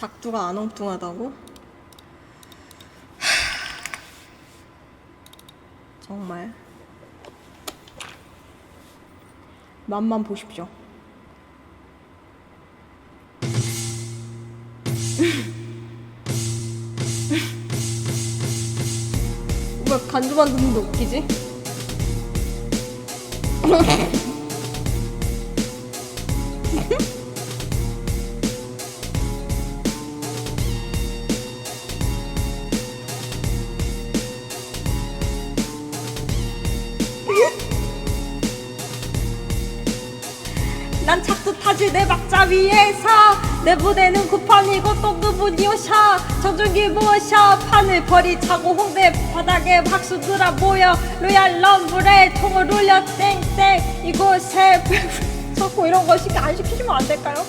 작두가 안 엉뚱하다고? 정말 맛만 보십시오. 왜 간주 만드는데 웃기지? 타지 내 박자 위에서. 내 부대는 구판이고 또 그분이 오셔. 정중기 모셔. 판을 버리자고 홍대 바닥에 박수들아 모여. 로얄 럼블에 통을 울려 땡땡. 이곳에 자꾸 이런 거 시켜 안 시키시면 안 될까요?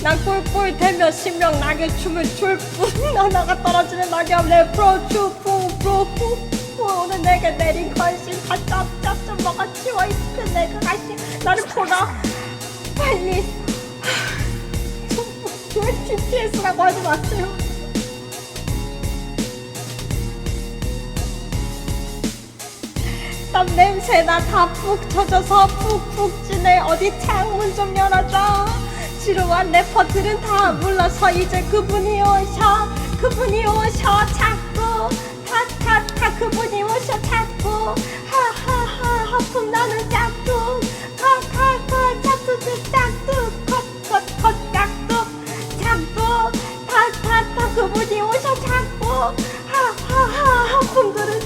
난 꿀꿀 대며 신명 나게 춤을 출뿐. 하나가 떨어지는 낙엽 내 프로 추풍 프로 오늘 내게 내린 관심 다 짭짭 먹어. 치워 있을 내가 관심 나를 보라. 빨리. 왜 TPS라고 하지 마세요. 땀 냄새나. 다 푹 젖어서 푹푹 찌네 어디 창문 좀 열어줘. 지루한 래퍼들은 다 물러서 이제 그분이 오셔. 그분이 오셔. 자꾸. 타 타타 그분이 오셔 자꾸 하하하 하품 나는 짝퉁 카카카 짝퉁 짝퉁 컷컷컷 짝퉁 자꾸 타타타 그분이 오셔 자꾸 하하하 하품들은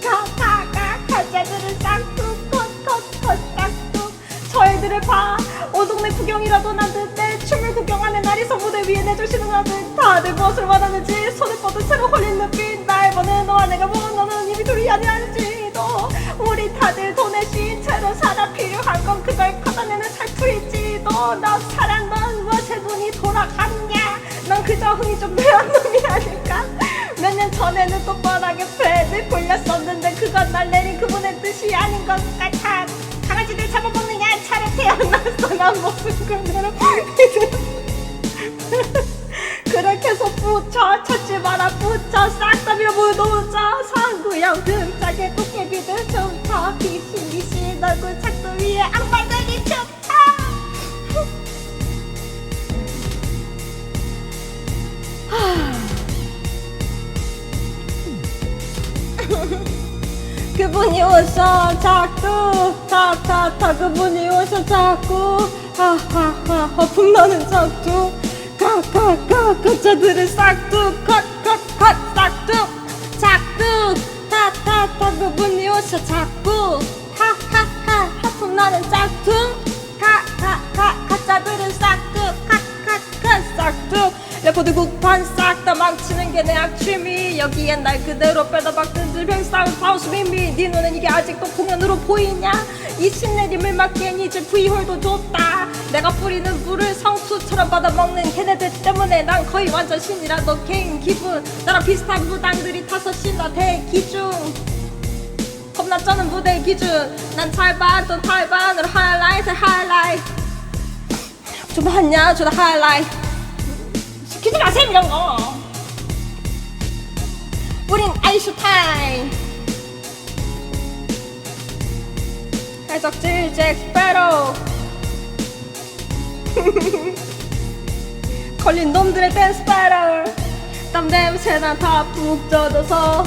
가가가 가자들은 쌍둥 컷컷컷 쌍둥 저희들을 봐 오동네 구경이라도 나는데 춤을 구경하는 날이서 무대 위에 내주시는 아들. 다들 무엇을 원하는지 손을 뻗은 채로 홀린 눈빛. 날 보는 너와 내가 보는 너는 이미 둘이 아니할지도. 우리 다들 쉰 채로 살아 필요한 건 그걸 걷어내는 살투일지도. 너 사랑 넌 무엇에 눈이 돌아갔냐? 넌 그저 흥이 좀 뇌한 놈이 아닐까? 몇 년 전에는 똑바하게 배를 굴렸었는데 그건 날 내린 그분의 뜻이 아닌 것 같아. 강아지들 잡아먹는 야차를 태어났어. 난 무슨 그대로 그렇게 해서 붙여 찾지 마라 붙여. 싹다 밀어보여놓자. 상구형 등짝에 도깨비들 춤춰 비신비신 얼굴 착도 위에 악마들이 춤춰 그분이 오셔 자꾸. 타타타. 그분이 오셔 자꾸. 하하하. 허풍 나는 자꾸 가가가 거자들은 싹 싹둑 레코드 국판 싹 다 망치는 게 내 악취미. 여기엔 날 그대로 빼다 박든 질병 싸움 파우스 미미. 네 눈엔 이게 아직도 공연으로 보이냐? 이 신내림을 막기엔 이제 V홀도 줬다. 내가 뿌리는 물을 성수처럼 받아먹는 걔네들 때문에 난 거의 완전 신이라 너 개인 기분. 나랑 비슷한 무당들이 타서 신나 대기중. 겁나 쩌는 무대 기준. 난 찰반 또 탈반으로 하이라이트 하이라이트. 좀 하냐? 저도 하이라이트 시키지 마세요 이런 거. 우린 아이슈타임. 해적질 잭 스페로. 걸린 놈들의 댄스 배럴. 땀 냄새나 다 푹 젖어서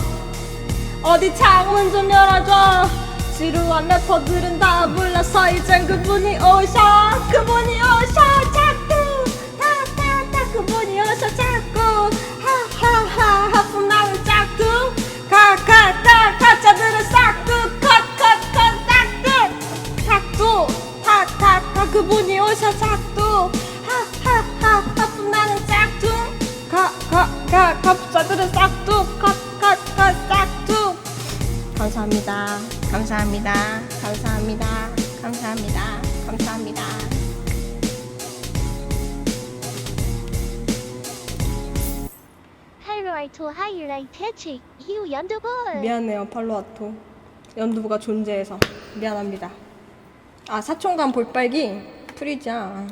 어디 창문 좀 열어줘. 지루한 래퍼들은 다 불러서 이젠 그분이 오셔. 그분이 오셔 감사합니다. 감사합니다. 감사합니다. 감사합니다. 감사합니다. 하이라이트 해치 이후 연두골 미안해요, 팔로아토. 연두부가 존재해서 미안합니다 아 사촌간 볼빨기 프리자